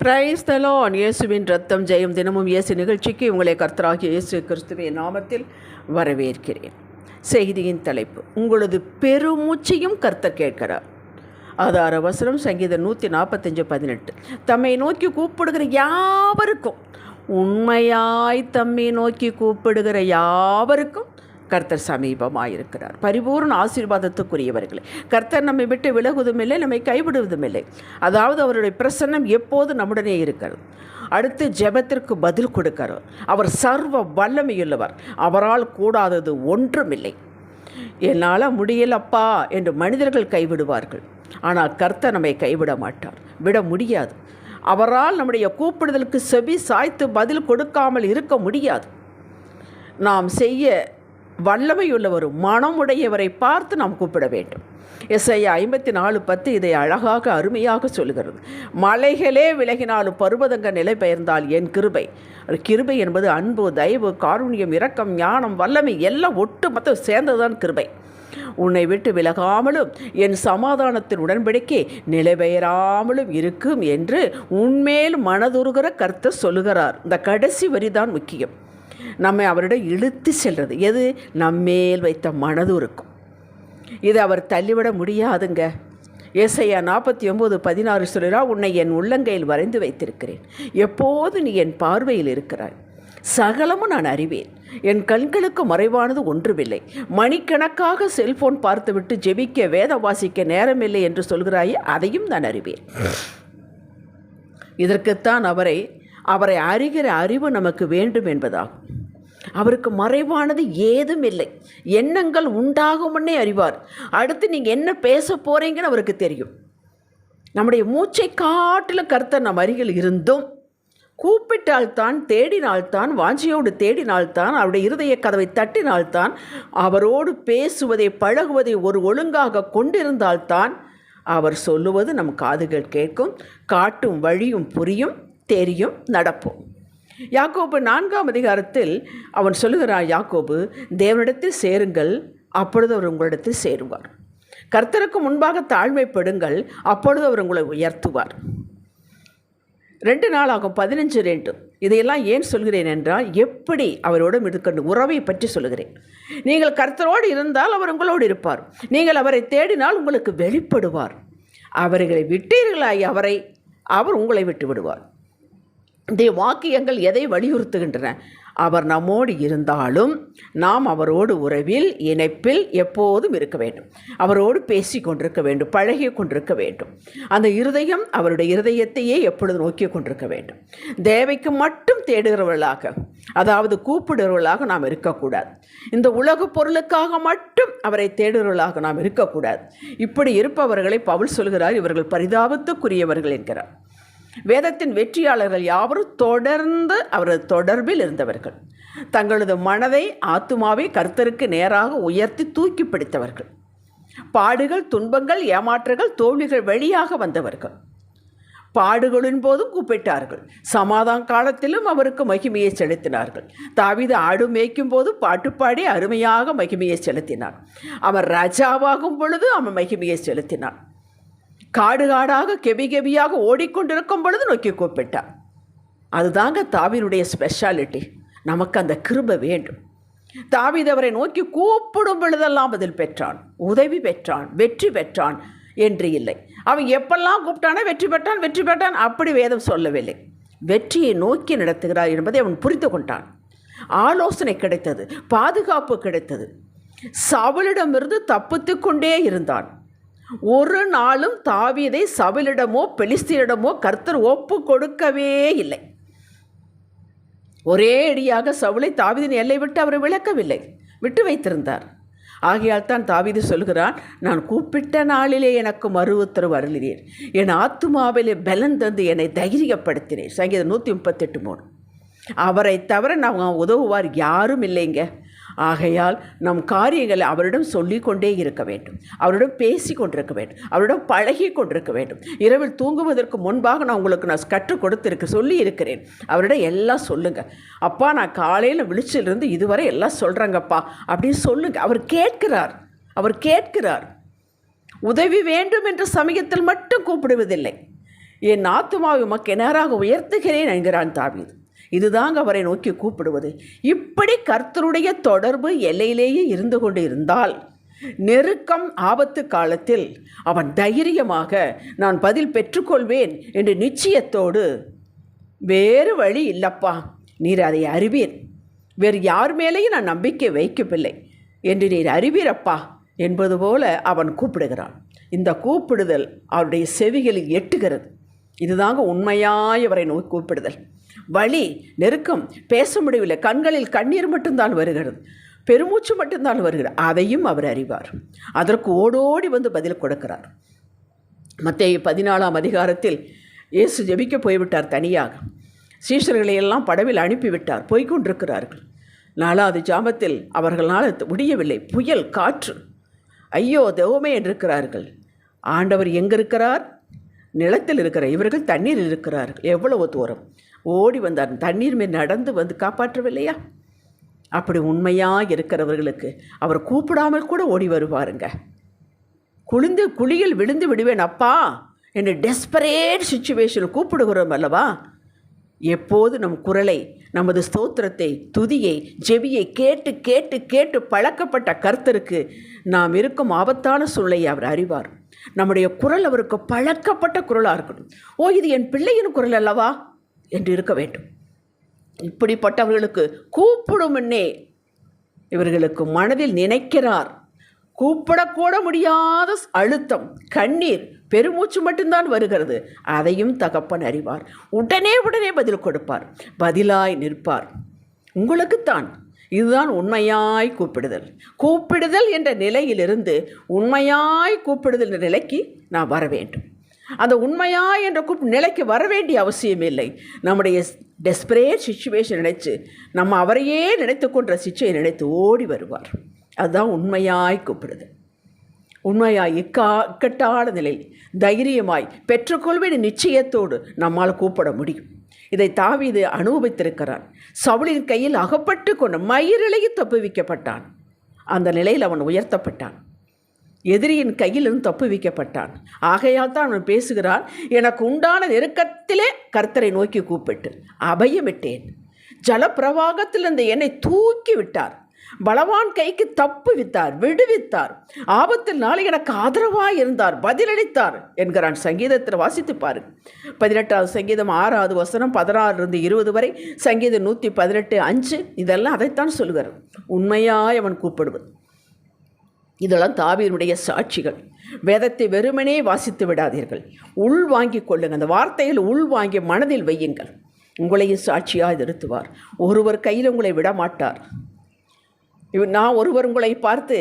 Price தலோன் இயேசுவின் ரத்தம் ஜெயம் தினமும் இயேசு நிகழ்ச்சிக்கு உங்களை கர்த்தராகிய இயேசு கிறிஸ்துவின் நாமத்தில் வரவேற்கிறேன். செய்தியின் தலைப்பு உங்களது பெருமூச்சையும் கர்த்தர் கேட்கிறார். ஆதார வசனம் சங்கீதம் நூற்றி நாற்பத்தஞ்சு பதினெட்டு. தம்மை நோக்கி கூப்பிடுகிற யாவருக்கும் உண்மையாய் தம்மை நோக்கி கூப்பிடுகிற யாவருக்கும் கர்த்தர் சமீபமாயிருக்கிறார். பரிபூர்ண ஆசீர்வாதத்துக்குரியவர்களே கர்த்தர் நம்மை விட்டு விலகுவதும் இல்லை நம்மை கைவிடுவதும் இல்லை அதாவது அவருடைய பிரசன்னம் எப்போது நம்முடனே இருக்கிறது. அடுத்து ஜெபத்திற்கு பதில் கொடுக்கிறார். அவர் சர்வ வல்லமையுள்ளவர். அவரால் கூடாதது ஒன்றுமில்லை. என்னால் முடியலப்பா என்று மனிதர்கள் கைவிடுவார்கள். ஆனால் கர்த்தர் நம்மை கைவிட மாட்டார். விட முடியாது. அவரால் நம்முடைய கூப்பிடுதலுக்கு செவி சாய்த்து பதில் கொடுக்காமல் இருக்க முடியாது. நாம் செய்ய வல்லமையுள்ளவரும் மனமுடையவரை பார்த்து நாம் கூப்பிட வேண்டும். எஸ்ஐயா ஐம்பத்தி நாலு பத்து இதை அழகாக அருமையாக சொல்கிறது மலைகளே விலகினாலும் பருவதங்க நிலை பெயர்ந்தால் என் கிருபை. கிருபை என்பது அன்பு தயவு காருண்யம் இரக்கம் ஞானம் வல்லமை எல்லாம் ஒட்டு மொத்தம் சேர்ந்ததுதான் கிருபை. உன்னை விட்டு விலகாமலும் என் சமாதானத்தின் உடன்படிக்கை நிலைபெயராமலும் இருக்கும் என்று உன்மேல் மனதுருகிற கருத்தை சொல்லுகிறார். இந்த கடைசி வரிதான் முக்கியம். நம்மை அவரிடம் இழுத்து செல்வது எது? நம்மேல் வைத்த மனது இருக்கும் இது அவர் தள்ளிவிட முடியாதுங்க. ஏசையா நாற்பத்தி ஒம்பது பதினாறு சொல்கிறா உன்னை என் உள்ளங்கையில் வரைந்து வைத்திருக்கிறேன். எப்போது நீ என் பார்வையில் இருக்கிறாய்? சகலமும் நான் அறிவேன். என் கண்களுக்கு மறைவானது ஒன்றுமில்லை. மணிக்கணக்காக செல்போன் பார்த்துவிட்டு ஜெபிக்க வேத வாசிக்க நேரமில்லை என்று சொல்கிறாயே அதையும் நான் அறிவேன். இதற்குத்தான் அவரை அவரை அறிகிற அறிவு நமக்கு வேண்டும் என்பதாகும். அவருக்கு மறைவானது ஏதும் இல்லை. எண்ணங்கள் உண்டாகும் அறிவார். அடுத்து நீங்கள் என்ன பேச போகிறீங்கன்னு அவருக்கு தெரியும். நம்முடைய மூச்சை காட்டிலும் கர்த்தர் நம் அருகில் இருந்தும் கூப்பிட்டால்தான் தேடினால்தான் வாஞ்சியோடு தேடினால்தான் அவருடைய இருதய கதவை தட்டினால்தான் அவரோடு பேசுவதை பழகுவதை ஒரு ஒழுங்காக கொண்டிருந்தால்தான் அவர் சொல்லுவது நம் காதுகள் கேட்கும் காட்டும் வழியும் புரியும் தெரியும் நடப்போம். யாக்கோபு நான்காம் அதிகாரத்தில் அவன் சொல்லுகிறான் யாக்கோபு தேவனிடத்தில் சேருங்கள் அப்பொழுது அவர் உங்களிடத்தில் சேருவார். கர்த்தருக்கு முன்பாக தாழ்மைப்படுங்கள் அப்பொழுது அவர் உங்களை உயர்த்துவார். ரெண்டு நாள் ஆகும் பதினஞ்சு ரெண்டு. இதையெல்லாம் ஏன் சொல்கிறேன் என்றால் எப்படி அவரோடும் இருக்கணும் உறவை பற்றி சொல்கிறேன். நீங்கள் கர்த்தரோடு இருந்தால் அவர் உங்களோடு இருப்பார். நீங்கள் அவரை தேடினால் உங்களுக்கு வெளிப்படுவார். அவர்களை விட்டீர்களாய் அவரை அவர் உங்களை விட்டு விடுவார் இந்த வாக்கியங்கள் எதை வலியுறுத்துகின்றன? அவர் நம்மோடு இருந்தாலும் நாம் அவரோடு உறவில் இணைப்பில் எப்போதும் இருக்க வேண்டும். அவரோடு பேசி கொண்டிருக்க வேண்டும் பழகி கொண்டிருக்க வேண்டும். அந்த இருதயம் அவருடைய இருதயத்தையே எப்பொழுது நோக்கி கொண்டிருக்க வேண்டும். தேவைக்கு மட்டும் தேடுகிறவர்களாக அதாவது கூப்பிடுகிறவர்களாக நாம் இருக்கக்கூடாது. இந்த உலக பொருளுக்காக மட்டும் அவரை தேடுகிறவர்களாக நாம் இருக்கக்கூடாது. இப்படி இருப்பவர்களை பவுல் சொல்கிறார் இவர்கள் பரிதாபத்துக்குரியவர்கள் என்கிறார். வேதத்தின் வெற்றியாளர்கள் யாவரும் தொடர்ந்து அவரது தொடர்பில் இருந்தவர்கள். தங்களது மனதை ஆத்துமாவை கர்த்தருக்கு நேராக உயர்த்தி தூக்கி பிடித்தவர்கள். பாடுகள் துன்பங்கள் ஏமாற்றுகள் தோல்விகள் வழியாக வந்தவர்கள். பாடுகளின் போதும் கூப்பிட்டார்கள். சமாதான காலத்திலும் அவருக்கு மகிமையை செலுத்தினார்கள். தாவித ஆடு மேய்க்கும் போது பாட்டு பாடி அருமையாக மகிமையை செலுத்தினார். அவர் ராஜாவாகும் பொழுது அவன் மகிமையை செலுத்தினான். காடு காடாக கெபி கெபியாக ஓடிக்கொண்டிருக்கும் பொழுது நோக்கி கூப்பிட்டார். அதுதாங்க தாவினுடைய ஸ்பெஷாலிட்டி நமக்கு அந்த கிருப வேண்டும். தாவித் அவரை நோக்கி கூப்பிடும் பொழுதெல்லாம் பதில் பெற்றான். உதவி பெற்றான் வெற்றி பெற்றான் என்று இல்லை. அவன் எப்பெல்லாம் கூப்பிட்டானே வெற்றி பெற்றான் வெற்றி பெற்றான் அப்படி வேதம் சொல்லவில்லை. வெற்றியை நோக்கி நடத்துகிறார் என்பதை அவன் புரிந்து கொண்டான். ஆலோசனை கிடைத்தது பாதுகாப்பு கிடைத்தது. சவலிடமிருந்து தப்பித்து கொண்டே இருந்தான். ஒரு நாளும் தாவீதை சவிலிடமோ பெலிஸ்தீனிடமோ கர்த்தர் ஒப்பு கொடுக்கவே இல்லை. ஒரே அடியாக சவுளை தாவிதின் எல்லை விட்டு அவரை விளக்கவில்லை விட்டு வைத்திருந்தார். ஆகையால் தான் தாவிது சொல்கிறான் நான் கூப்பிட்ட நாளிலே எனக்கு மறு உத்தரவு அருளினீர். என் ஆத்துமாவிலே பலன் தந்து என்னை தைரியப்படுத்தினேன் சங்கீதம் நூற்றி முப்பத்தெட்டு மூணு. அவரை தவிர நான் உதவுவார் யாரும் இல்லைங்க. ஆகையால் நம் காரியங்களை அவரிடம் சொல்லி கொண்டே இருக்க வேண்டும். அவரிடம் பேசி கொண்டிருக்க வேண்டும். அவரிடம் பழகி கொண்டிருக்க வேண்டும். இரவில் தூங்குவதற்கு முன்பாக நான் உங்களுக்கு நான் கற்றுக் கொடுத்துருக்க சொல்லி இருக்கிறேன். அவரிடம் எல்லாம் சொல்லுங்கள் அப்பா நான் காலையில் விழிச்சிலிருந்து இதுவரை எல்லாம் சொல்கிறேங்கப்பா அப்படின்னு சொல்லுங்கள் அவர் கேட்கிறார். அவர் கேட்கிறார். உதவி வேண்டும் என்ற சமயத்தில் மட்டும் கூப்பிடுவதில்லை. என் ஆத்துமாவை உமக்கு நேராக உயர்த்துகிறேன் என்கிறான் தாவீது. இதுதாங்க அவரை நோக்கி கூப்பிடுவது. இப்படி கர்த்தருடைய தொடர்பு எல்லையிலேயே இருந்து கொண்டு இருந்தால் நெருக்கம் ஆபத்து காலத்தில் அவன் தைரியமாக நான் பதில் பெற்றுக்கொள்வேன் என்று நிச்சயத்தோடு வேறு வழி இல்லப்பா நீர் அதை அறிவீர். வேறு யார் மேலேயும் நான் நம்பிக்கை வைக்கவில்லை என்று நீர் அறிவீரப்பா என்பது போல அவன் கூப்பிடுகிறான். இந்த கூப்பிடுதல் அவருடைய செவிகளில் எட்டுகிறது. இதுதாங்க உண்மையாய் அவரை நோக்கி கூப்பிடுதல். வழி நெருக்கம் பேச முடியவில்லை. கண்களில் கண்ணீர் மட்டும்தான் வருகிறது. பெருமூச்சு மட்டும்தான் வருகிறது. அதையும் அவர் அறிவார். அதற்கு ஓடோடி வந்து பதில் கொடுக்கிறார். மத்திய பதினாலாம் அதிகாரத்தில் இயேசு ஜெபிக்க போய்விட்டார் தனியாக. சீஷர்களை எல்லாம் படவில் அனுப்பிவிட்டார். போய்கொண்டிருக்கிறார்கள் நாலாவது ஜாமத்தில் அவர்களால் முடியவில்லை. புயல் காற்று. ஐயோ தெவமே என்றிருக்கிறார்கள். ஆண்டவர் எங்கே இருக்கிறார் நிலத்தில் இருக்கிற இவர்கள் தண்ணீரில் இருக்கிறார்கள். எவ்வளவு தூரம்? ஓடி வந்தார். தண்ணீர் மேல் நடந்து வந்து காப்பாற்றவில்லையா? அப்படி உண்மையாக இருக்கிறவர்களுக்கு அவர் கூப்பிடாமல் கூட ஓடி வருவாருங்க. குளிந்து குழியில் விழுந்து விடுவேன் அப்பா என்று டெஸ்பரேட் சுச்சுவேஷனில் கூப்பிடுகிறோம் அல்லவா? எப்போது நம் குரலை நமது ஸ்தோத்திரத்தை துதியை ஜெபியை கேட்டு கேட்டு கேட்டு பழக்கப்பட்ட கர்த்தருக்கு நாம் இருக்கும் ஆபத்தான சூழலை அவர் அறிவார். நம்முடைய குரல் அவருக்கு பழக்கப்பட்ட குரலாக இருக்கணும் ஓ இது என் பிள்ளையின் குரல் அல்லவா? என்று இருக்க வேண்டும். இப்படிப்பட்டவர்களுக்கு கூப்பிடும் முன்னே இவர்களுக்கு மனதில் நினைக்கிறார். கூப்பிடக்கூட முடியாத அழுத்தம் கண்ணீர் பெருமூச்சு மட்டும்தான் வருகிறது. அதையும் தகப்பன் அறிவார். உடனே உடனே பதில் கொடுப்பார். பதிலாய் நிற்பார். உங்களுக்குத்தான். இதுதான் உண்மையாய் கூப்பிடுதல். கூப்பிடுதல் என்ற நிலையிலிருந்து உண்மையாய் கூப்பிடுதல் என்ற நிலைக்கு நான் வர வேண்டும். அந்த உண்மையாய் என்ற கூப் நிலைக்கு வர வேண்டிய அவசியம் இல்லை. நம்முடைய டெஸ்பரேட் சுச்சுவேஷன் நினைச்சு நம்ம அவரையே நினைத்து கொன்ற சிச்சையை நினைத்து ஓடி வருவார். அதுதான் உண்மையாய் கூப்பிடுது. உண்மையாய் இக்கா இக்கட்டான நிலையில் தைரியமாய் பெற்றுக்கொள்வேன் நிச்சயத்தோடு நம்மால் கூப்பிட முடியும். இதை தாவீது அனுபவித்திருக்கிறான். சவுளின் கையில் அகப்பட்டு கொண்டு மயிரிழையை தப்புவிக்கப்பட்டான். அந்த நிலையில் அவன் உயர்த்தப்பட்டான். எதிரியின் கையிலிருந்து தப்புவிக்கப்பட்டான் ஆகையால் தான் அவன் பேசுகிறான் எனக்கு உண்டான நெருக்கத்திலே கர்த்தரை நோக்கி கூப்பிட்டு அபயமிட்டேன். ஜலப்பிரவாகத்திலிருந்து என்னை தூக்கி விட்டார். பலவான் கைக்கு தப்பு வித்தார் விடுவித்தார். ஆபத்தில் நாளை எனக்கு ஆதரவாக இருந்தார் பதிலளித்தார் என்கிறான் சங்கீதத்தில் வாசித்து பாரு. பதினெட்டாவது சங்கீதம் ஆறாவது வசனம் பதினாறுலேருந்து இருபது வரை சங்கீதம் நூற்றி பதினெட்டு அஞ்சு இதெல்லாம் அதைத்தான் சொல்லுகிறார் உண்மையாய் அவன் கூப்பிடுவது. இதெல்லாம் தாவீருடைய சாட்சிகள். வேதத்தை வெறுமனே வாசித்து விடாதீர்கள். உள் வாங்கி கொள்ளுங்கள். அந்த வார்த்தையில் உள் வாங்கி மனதில் வையுங்கள். உங்களையும் சாட்சியாக நிறுத்துவார். ஒருவர் கையில் உங்களை விடமாட்டார். இவ நான் ஒருவர் உங்களை பார்த்து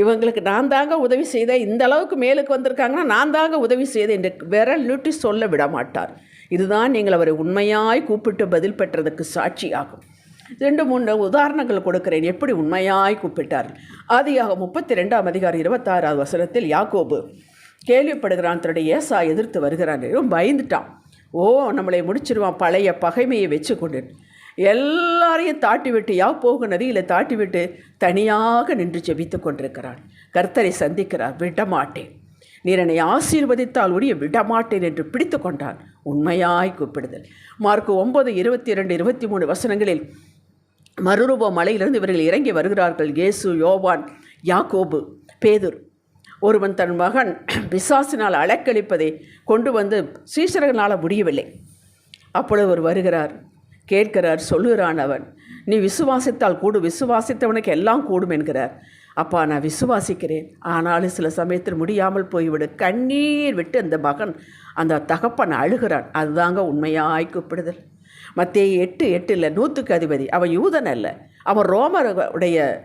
இவங்களுக்கு நான் தாங்க உதவி செய்தேன். இந்த அளவுக்கு மேலுக்கு வந்திருக்காங்கன்னா நான் தாங்க உதவி செய்தேன் என்று விரல் நீட்டி சொல்ல விடமாட்டார். இதுதான் நீங்கள் அவரை உண்மையாய் கூப்பிட்டு பதில் பெற்றதுக்கு சாட்சியாகும். ரெண்டு மூணு உதாரணங்கள் கொடுக்கிறேன். எப்படி உண்மையாய் கூப்பிட்டார்? ஆதியாக முப்பத்தி ரெண்டாம் அதிகாரம் இருபத்தாறாவது வசனத்தில் யாக்கோபு கேள்விப்படுகிறான் தன்னுடைய ஏசா எதிர்த்து வருகிறான். ரொம்ப பயந்துட்டான். ஓ நம்மளை முடிச்சிருவான் பழைய பகைமையை வச்சு கொண்டு எல்லாரையும் தாட்டி விட்டு யா போக நதியில் தாட்டி விட்டு தனியாக நின்று ஜெபித்து கொண்டிருக்கிறான். கர்த்தரை சந்திக்கிறார் விடமாட்டேன். நீர் என்னை ஆசீர்வதித்தால் உரிய விடமாட்டேன் என்று பிடித்து கொண்டான். உண்மையாய் கூப்பிடுதல். மார்க் ஒன்பது இருபத்தி இரண்டு இருபத்தி மூணு வசனங்களில் மறுரூப மலையிலிருந்து இவர்கள் இறங்கி வருகிறார்கள். இயேசு யோவான் யாக்கோபு பேதுர். ஒருவன் தன் மகன் பிசாசினால் அலக்களிப்பதை கொண்டு வந்து சீசரகனால் முடியவில்லை. அப்பொழுது அவர் வருகிறார். கேட்கிறார் சொல்லுகிறான் அவன். நீ விசுவாசித்தால் கூடும் விசுவாசித்தவனுக்கு எல்லாம் கூடும் என்கிறார். அப்பா நான் விசுவாசிக்கிறேன். ஆனாலும் சில சமயத்தில் முடியாமல் போய்விடு. கண்ணீர் விட்டு அந்த மகன் அந்த தகப்பன் அழுகிறான். அதுதாங்க உண்மையாய் கூப்பிடுதல். மத்திய எட்டு எட்டில் நூற்றுக்கு அதிபதி. அவன் யூதன் அல்ல. அவன் ரோமருடைய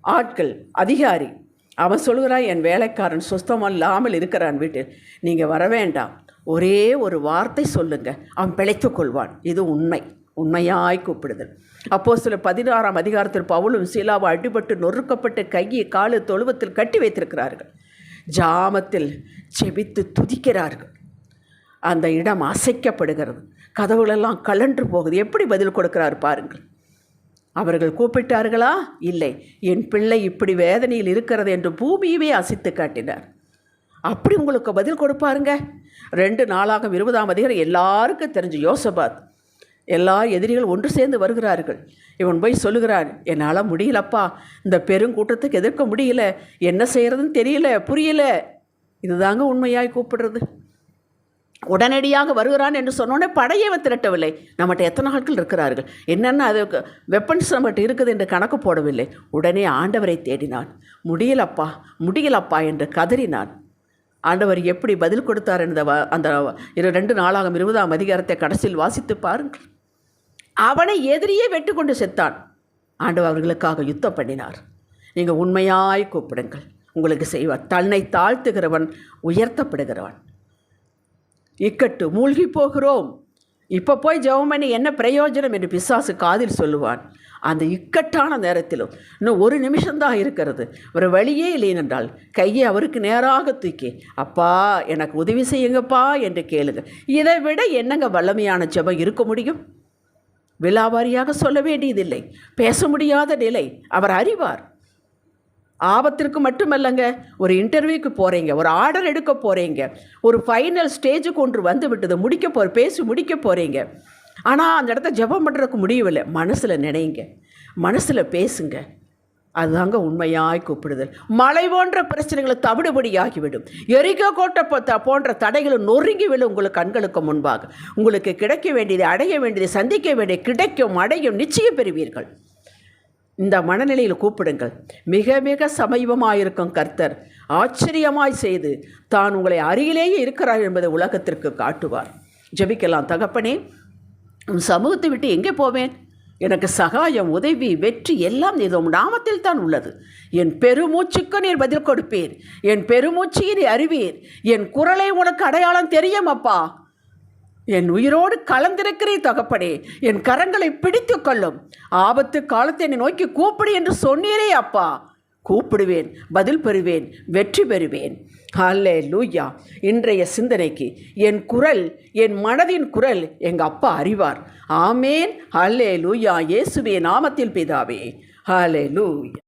ஆட்கள் அதிகாரி. அவன் சொல்கிறான் என் வேலைக்காரன் சுத்தமில்லாமல் இருக்கிறான் வீட்டில். நீங்கள் வர வேண்டாம். ஒரே ஒரு வார்த்தை சொல்லுங்கள் அவன் பிழைத்து கொள்வான். இது உண்மை. உண்மையாய் கூப்பிடுதல். அப்போ சில பதினாறாம் அதிகாரத்தில் பவுலும் சீலாவும் அடிபட்டு நொறுக்கப்பட்டு கையை காலு தொழுவத்தில் கட்டி வைத்திருக்கிறார்கள். ஜாமத்தில் செபித்து துதிக்கிறார்கள். அந்த இடம் அசைக்கப்படுகிறது. கதவுகளெல்லாம் கலன்று போகுது. எப்படி பதில் கொடுக்கிறார் பாருங்கள். அவர்கள் கூப்பிட்டார்களா? இல்லை. என் பிள்ளை இப்படி வேதனையில் இருக்கிறது என்று பூமியுமே அசைத்து காட்டினார். அப்படி உங்களுக்கு பதில் கொடுப்பாருங்க. ரெண்டு நாளாக இருபதாம் அதிகாரம் எல்லாருக்கும் தெரிஞ்சு யோசபாத் எல்லா எதிரிகள் ஒன்று சேர்ந்து வருகிறார்கள். இவன் போய் சொல்லுகிறான் என்னால் முடியலப்பா இந்த பெருங்கூட்டத்துக்கு எதிர்க்க முடியல என்ன செய்கிறதுன்னு தெரியல புரியல. இதுதாங்க உண்மையாய் கூப்பிடுறது. உடனடியாக வருகிறான் என்று சொன்னோடனே படையை அவன் திரட்டவில்லை. நம்மகிட்ட எத்தனை ஆட்கள் இருக்கிறார்கள்? என்னென்ன அது வெப்பன்ஸ் நம்மகிட்ட இருக்குது என்று கணக்கு போடவில்லை. உடனே ஆண்டவரை தேடினான். முடியலப்பா முடியலப்பா என்று கதறினான். ஆண்டவர் எப்படி பதில் கொடுத்தார்? என்ற வ- அந்த இரு ரெண்டு நாளாகும் இருபதாம் அதிகாரத்தை கடைசியில் வாசித்து பாருங்கள். அவனை எதிரியே வெட்டு கொண்டு செத்தான். ஆண்டவர் அவர்களுக்காக யுத்தம் பண்ணினார். நீங்கள் உண்மையாய் கூப்பிடுங்கள். உங்களுக்கு செய்வார். தன்னை தாழ்த்துகிறவன் உயர்த்தப்படுகிறவன். இக்கட்டு மூழ்கி போகிறோம். இப்போ போய் ஜெபம் பண்ணி என்ன பிரயோஜனம் என்று பிசாசு காதில் சொல்லுவான். அந்த இக்கட்டான நேரத்திலும் இன்னும் ஒரு நிமிஷம்தான் இருக்கிறது. ஒரு வழியே இல்லையென்றால் கையை அவருக்கு நேராக தூக்கி அப்பா எனக்கு உதவி செய்யுங்கப்பா என்று கேளுங்க. இதை விட என்னங்க வல்லமையான ஜெபம் இருக்க முடியும்? விலாவாரியாக சொல்ல வேண்டியதில்லை. பேச முடியாத நிலை. அவர் அறிவார். ஆபத்திற்கு மட்டுமல்லங்க. ஒரு இன்டர்வியூக்கு போகிறீங்க ஒரு ஆர்டர் எடுக்க போகிறீங்க ஒரு ஃபைனல் ஸ்டேஜுக்கு ஒன்று வந்து விட்டது. முடிக்க போ பேசி முடிக்க போகிறீங்க ஆனால் அந்த இடத்த ஜெபம் பண்ணுறதுக்கு முடியவில்லை. மனசில் நினைங்க. மனசில் பேசுங்க. அதுதாங்க உண்மையாய் கூப்பிடுதல். மலை போன்ற பிரச்சனைகளை தவிடுபடியாகிவிடும். எரிக்க கோட்டை போன்ற தடைகளும் நொறுங்கி விழும் உங்களுக்கு கண்களுக்கு முன்பாக. உங்களுக்கு கிடைக்க வேண்டியது அடைய வேண்டியது சந்திக்க வேண்டிய கிடைக்கும் அடையும் நிச்சயம் பெறுவீர்கள். இந்த மனநிலையில் கூப்பிடுங்கள். மிக மிக சமீபமாயிருக்கும் கர்த்தர் ஆச்சரியமாய் செய்து தான் உங்களை அருகிலேயே இருக்கிறார் என்பதை உலகத்திற்கு காட்டுவார். ஜெபிக்கலாம் தகப்பனே உன் சமூகத்தை விட்டு எங்கே போவேன்? எனக்கு சகாயம் உதவி வெற்றி எல்லாம் நீர் உம் நாமத்தில் தான் உள்ளது. என் பெருமூச்சுக்கு நீர் பதில் கொடுப்பீர். என் பெருமூச்சியை நீர் அறிவீர். என் குரலை உனக்கு அடையாளம் தெரியும் அப்பா. என் உயிரோடு கலந்திருக்கிறே தகப்படே என் கரங்களை பிடித்து கொள்ளும். ஆபத்து காலத்தை என்னை நோக்கி கூப்பிடு என்று சொன்னீரே அப்பா. கூப்பிடுவேன் பதில் பெறுவேன் வெற்றி பெறுவேன். ஹல்லே லூயா இன்றைய சிந்தனைக்கு என் குரல் என் மனதின் குரல் எங்கள் அப்பா அறிவார். ஆமேன். ஹல்லே லூயா இயேசுவே நாமத்தில் பிதாவே. ஹல்லே லூயா